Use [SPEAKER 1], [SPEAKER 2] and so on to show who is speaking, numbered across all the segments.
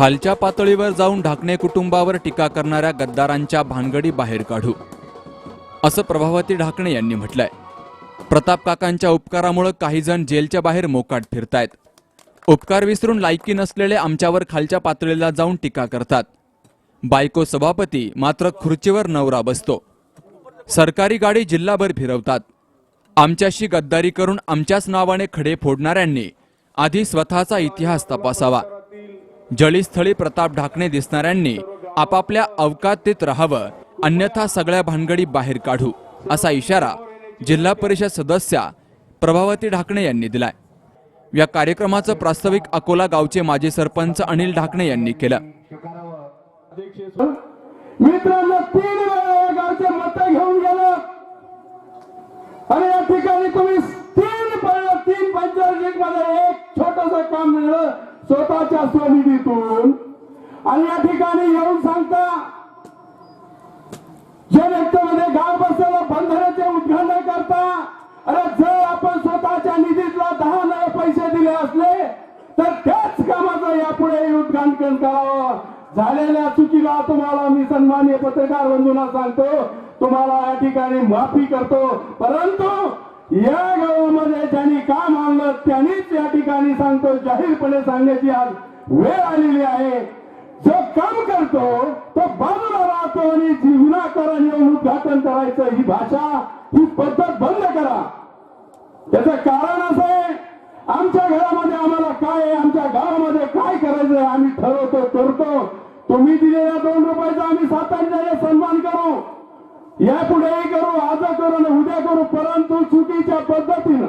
[SPEAKER 1] खालच्या पातळीवर जाऊन ढाकणे कुटुंबावर टीका करणाऱ्या गद्दारांच्या भानगडी बाहेर काढू. असं प्रभावती ढाकणे यांनी म्हटलंय. प्रताप काकांच्या उपकारामुळे काही जण जेलच्या बाहेर मोकाट फिरतायत. उपकार विसरून लायकी नसलेले आमच्यावर खालच्या पातळीला जाऊन टीका करतात. बायको सभापती मात्र खुर्चीवर नवरा बसतो. सरकारी गाडी जिल्हाभर फिरवतात. आमच्याशी गद्दारी करून आमच्याच नावाने खडे फोडणाऱ्यांनी आधी स्वतःचा इतिहास तपासावा. जळीस्थळी प्रताप ढाकणे दिसणाऱ्यांनी आपापल्या अवकातीत राहावं अन्यथा सगळ्या भानगडी बाहेर काढू असा इशारा जिल्हा परिषद सदस्या प्रभावती ढाकणे यांनी दिलाय. या कार्यक्रमाचं प्रास्ताविक अकोला गावचे माजी सरपंच अनिल ढाकणे यांनी केलं.
[SPEAKER 2] मित्रांनो तीन गावचे मत घेऊन आणि या ठिकाणी तुम्ही तीन तीन पंचायत एक छोटस काम मिळलं स्वतःच्या स्वनिधीतून आणि या ठिकाणी येऊन सांगता जे व्यक्तीमध्ये गाव बसलेलं बंधनाचे उद्घाटन करता अरे जर आपण स्वतःच्या निधीतला दहा नवे पैसे दिले असले तर त्याच कामाचं यापुढे उद्घाटन करावं. झालेल्या चुकीला तुम्हाला मी सन्मान्य पत्रकार बंधूंना सांगतो तुम्हाला या ठिकाणी माफी करतो. परंतु या गावामध्ये ज्यांनी काम आणलं त्यांनीच या ठिकाणी सांगतो जाहीरपणे सांगण्याची आज वेळ आलेली आहे. जो काम करतो तो बाजूला राहतो आणि विनाकारण येऊन उद्घाटन करायचं ही भाषा ही पद्धत बंद करा. त्याचं कारण असं आहे आमच्या घरामध्ये आम्हाला काय आहे आमच्या गावामध्ये काय करायचं आम्ही ठरवतो करतो तुम्ही दिलेल्या दोन रुपयाचा आम्ही सात सन्मान करू. यापुढेही करू आज करू आणि उद्या करू परंतु चुकीच्या पद्धतीनं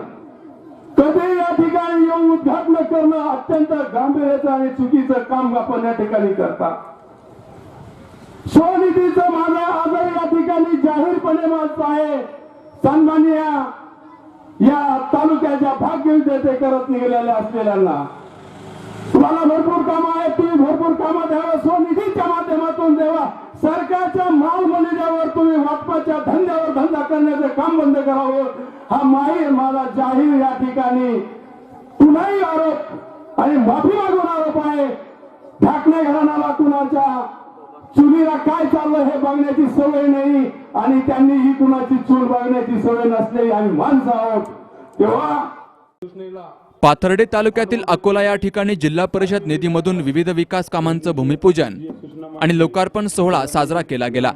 [SPEAKER 2] कधी या ठिकाणी येऊन उद्घाटन करणं अत्यंत गांभीर्याचं आणि चुकीचं काम आपण या ठिकाणी करता स्वनिधीचं माझा आजही या ठिकाणी जाहीरपणे माझं आहे. सन्मान्य या तालुक्याच्या भाग्यविजेते करत निघालेल्या असलेल्यांना तुम्हाला भरपूर कामं आहेत तुम्ही भरपूर द्यावा स्वनिधीच्या माध्यमातून द्यावा सरकारच्या माल मलिद्यावर तुम्ही वाटपाच्या धंद्यावर धंदा करण्याचं काम बंद करावं. हा माहीर माझा जाहीर या ठिकाणी. पुन्हाही आरोप आणि माफी मागून आरोप आहे. ढाकणे घराण्याला कुणाच्या चुलीला काय चाललं हे बघण्याची सवय नाही आणि त्यांनी ही कुणाची चूल बघण्याची सवय नसलेली आम्ही माणसं आहोत. तेव्हा
[SPEAKER 1] पाथर्डे तालुक्यातील अकोला या ठिकाणी जिल्हा परिषद निधीमधून विविध विकास कामांचं भूमिपूजन आणि लोकार्पण सोहळा साजरा केला गेला.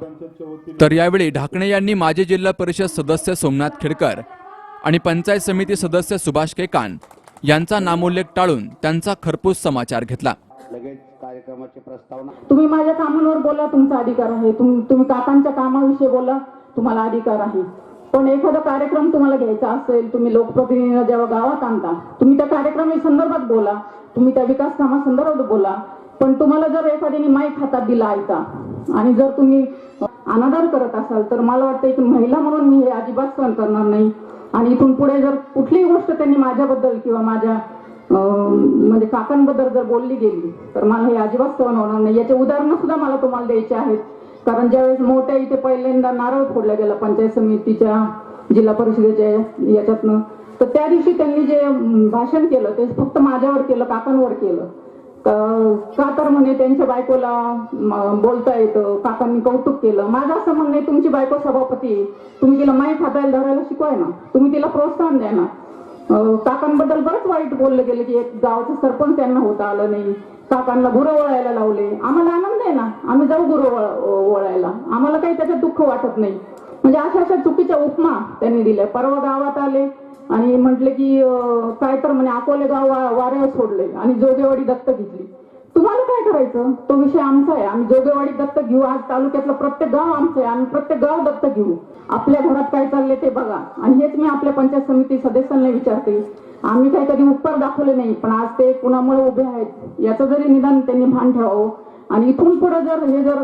[SPEAKER 1] तर यावेळी ढाकणे यांनी माजी जिल्हा परिषद सदस्य सोमनाथ खेडकर आणि पंचायत समिती सदस्य सुभाष केकान यांचा नामोल्लेख टाळून त्यांचा खरपूस समाचार घेतला.
[SPEAKER 3] लगेच कार्यक्रमाची प्रस्तावना.
[SPEAKER 4] तुम्ही माझ्या कामांवर बोला तुमचा अधिकार आहे. तुम्ही तुम्ही काकांच्या कामाविषयी बोला तुम्हाला अधिकार आहे. पण एखादा कार्यक्रम तुम्हाला घ्यायचा असेल तुम्ही लोकप्रतिनिधीला जेव्हा गावात आणता तुम्ही त्या कार्यक्रमा संदर्भात बोला तुम्ही त्या विकास कामासंदर्भात बोला. पण तुम्हाला जर एखाद्याने माईक हातात दिला ऐका आणि जर तुम्ही अनादर करत असाल तर मला वाटतं एक महिला म्हणून मी हे अजिबात सहन करणार नाही. आणि इथून पुढे जर कुठलीही गोष्ट त्यांनी माझ्याबद्दल किंवा माझ्या म्हणजे काकांबद्दल जर बोलली गेली तर मला हे अजिबात सहन होणार नाही. याचे उदाहरणं सुद्धा मला तुम्हाला द्यायचे आहेत. कारण ज्यावेळेस मोठ्या इथे पहिल्यांदा नारळ फोडला गेला पंचायत समितीच्या जिल्हा परिषदेच्या याच्यातनं तर त्या दिवशी त्यांनी जे भाषण केलं ते फक्त माझ्यावर केलं काकांवर केलं. का तर म्हणे त्यांच्या बायकोला बोलता येतं काकांनी कौतुक केलं. माझं असं म्हणणं आहे, तुमची बायको सभापती तुम्ही तिला माहीत हातायला धरायला शिकवाय ना. तुम्ही तिला प्रोत्साहन द्या ना. काकांबद्दल बरंच वाईट बोललं गेलं की एक गावचं सरपंच त्यांना होता आलं नाही. काकांना गुरु वळायला लावले. आम्हाला आनंद आहे ना? आम्ही जाऊ गुरु वळायला. आम्हाला काही त्याच्यात दुःख वाटत नाही. म्हणजे अशा अशा चुकीच्या उपमा त्यांनी दिल्या. परवा गावात आले आणि म्हटले की काय तर म्हणे अकोले गाव वाऱ्यावर सोडले आणि जोगेवाडी दत्त घेतली. तुम्हाला काय करायचं? तो विषय आमचा आहे. आम्ही जोगेवाडी दत्त घेऊ. आज तालुक्यातलं प्रत्येक गाव आमचं आहे. आम्ही प्रत्येक गाव दत्त घेऊ. आपल्या घरात काय चालले ते बघा. आणि हेच मी आपल्या पंचायत समिती सदस्यांना विचारते. आम्ही काही कधी उपकार दाखवले नाही पण आज ते कुणामुळे उभे आहेत याचं जरी निदान त्यांनी भान ठेवावं. आणि इथून पुढे जर हे जर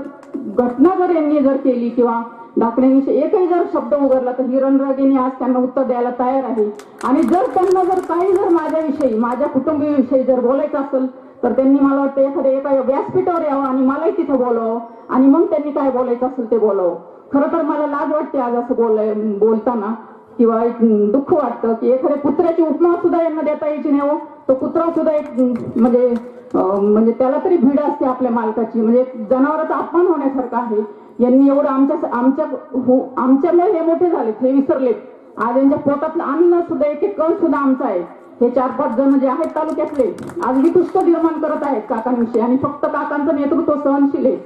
[SPEAKER 4] घटना जर यांनी जर केली किंवा ढाकण्याविषयी एकही जर शब्द उघडला तर हिरणराजेने आज त्यांना उत्तर द्यायला तयार आहे. आणि जर त्यांना जर काही जर माझ्याविषयी माझ्या कुटुंबियाविषयी जर बोलायचं असेल तर त्यांनी मला वाटतं एखाद्या एका व्यासपीठावर यावं आणि मलाही तिथं बोलावं आणि मग त्यांनी काय बोलायचं असेल ते बोलावं. खरं तर मला लाज वाटते आज असं बोलाय बोलताना. किंवा एक दुःख वाटतं की एखाद्या कुत्र्याची उपमा सुद्धा यांना देता यायची नाही हो. तो कुत्रा सुद्धा एक म्हणजे म्हणजे त्याला तरी भीड असते आपल्या मालकाची. म्हणजे जनावराचा अपमान होण्यासारखा आहे. यांनी एवढं आमच्या आमच्या हो, आमच्यामुळे हे मोठे झालेत हे विसरलेत. आज यांच्या पोटातलं अन्न सुद्धा एक एक कण सुद्धा आमचा आहे. हे चार पाच जण जे आहेत तालुक्यातले आज मी निर्माण करत आहेत काकांविषयी. आणि फक्त काकांचं नेतृत्व सहनशील आहे.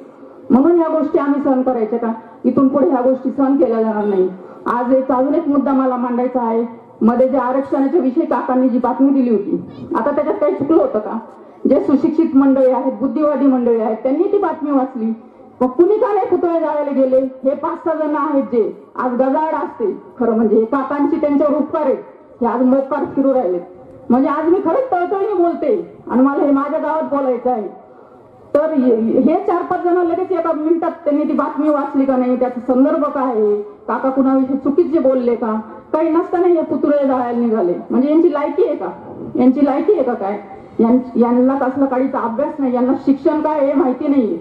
[SPEAKER 4] म्हणून ह्या गोष्टी आम्ही सहन करायच्या का? इथून पुढे ह्या गोष्टी सहन केल्या जाणार नाही. आज एक अजून एक मुद्दा मला मांडायचा आहे. मध्ये जे आरक्षणाच्या विषयी काकांनी जी बातमी दिली होती आता त्याच्यात काही चुकलं होतं का? जे सुशिक्षित मंडळी आहेत बुद्धिवादी मंडळी आहेत त्यांनी ती बातमी वाचली. मग कुणी का नाही पुतळे जाळायला गेले? हे पाच सहा जण आहेत जे. आज गजाड असते. खरं म्हणजे हे काकांची त्यांच्यावर उपकार आहेत. हे आज मोकार फिरू राहिलेत. म्हणजे आज मी खरंच तळतळीने बोलते. आणि मला हे माझ्या गावात बोलायचं आहे. तर हे चार पाच जण लगेच एका मिनिटात त्यांनी ती बातमी वाचली का नाही? त्याचा संदर्भ काय आहे? काका कुणाविषयी चुकीचे बोलले का? काही नसताना हे पुतळे जाळायला निघाले. म्हणजे यांची लायकी आहे का? यांची लायकी आहे का काय? यांना कसला काळीचा अभ्यास नाही यांना शिक्षण काय हे माहिती नाहीये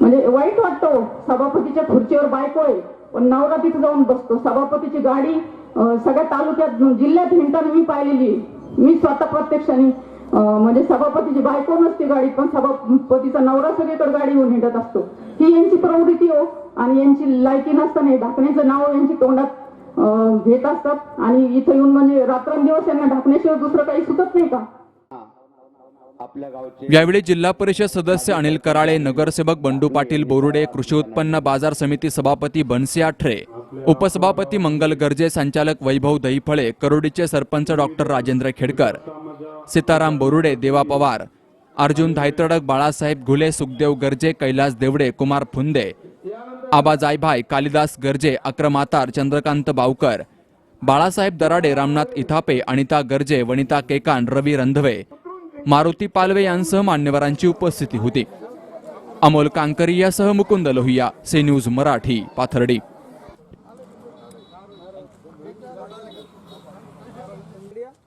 [SPEAKER 4] म्हणजे वाईट वाटतो हो, सभापतीच्या खुर्चीवर बायको आहे पण नवरा तिथे जाऊन बसतो. सभापतीची गाडी सगळ्या तालुक्यात जिल्ह्यात हिंडताना मी पाहिलेली मी स्वतः प्रत्यक्षाने म्हणजे सभापतीची बायको नसते गाडीत पण सभापतीचा नवरा सगळीकडे गाडी घेऊन हिंडत असतो. ही यांची प्रवृत्ती हो आणि यांची लायकी नसताना हे ढाकण्याचं नाव यांची तोंडात घेत असतात. आणि इथं येऊन म्हणजे रात्रंदिवस यांना ढाकण्याशिवाय दुसरं काही सुचत नाही का?
[SPEAKER 3] आपल्या गावचे
[SPEAKER 1] यावेळी जिल्हा परिषद सदस्य अनिल कराळे नगरसेवक बंडू पाटील बोरुडे कृषी उत्पन्न बाजार समिती सभापती बनसी आठरे उपसभापती मंगल गर्जे संचालक वैभव दहीफळे करोडीचे सरपंच डॉक्टर राजेंद्र खेडकर सीताराम बोरुडे देवा पवार अर्जुन धायतडक बाळासाहेब घुले सुखदेव गर्जे कैलास देवडे कुमार फुंदे आबा जायभाई कालिदास गर्जे अक्रम आतार चंद्रकांत बावकर बाळासाहेब दराडे रामनाथ इथापे अनिता गर्जे वनिता केकान रवी रंधवे मारुती पालवे यांसह मान्यवरांची उपस्थिती होती. अमोल कांकरी यासह मुकुंद लोहिया सी न्यूज मराठी पाथर्डी.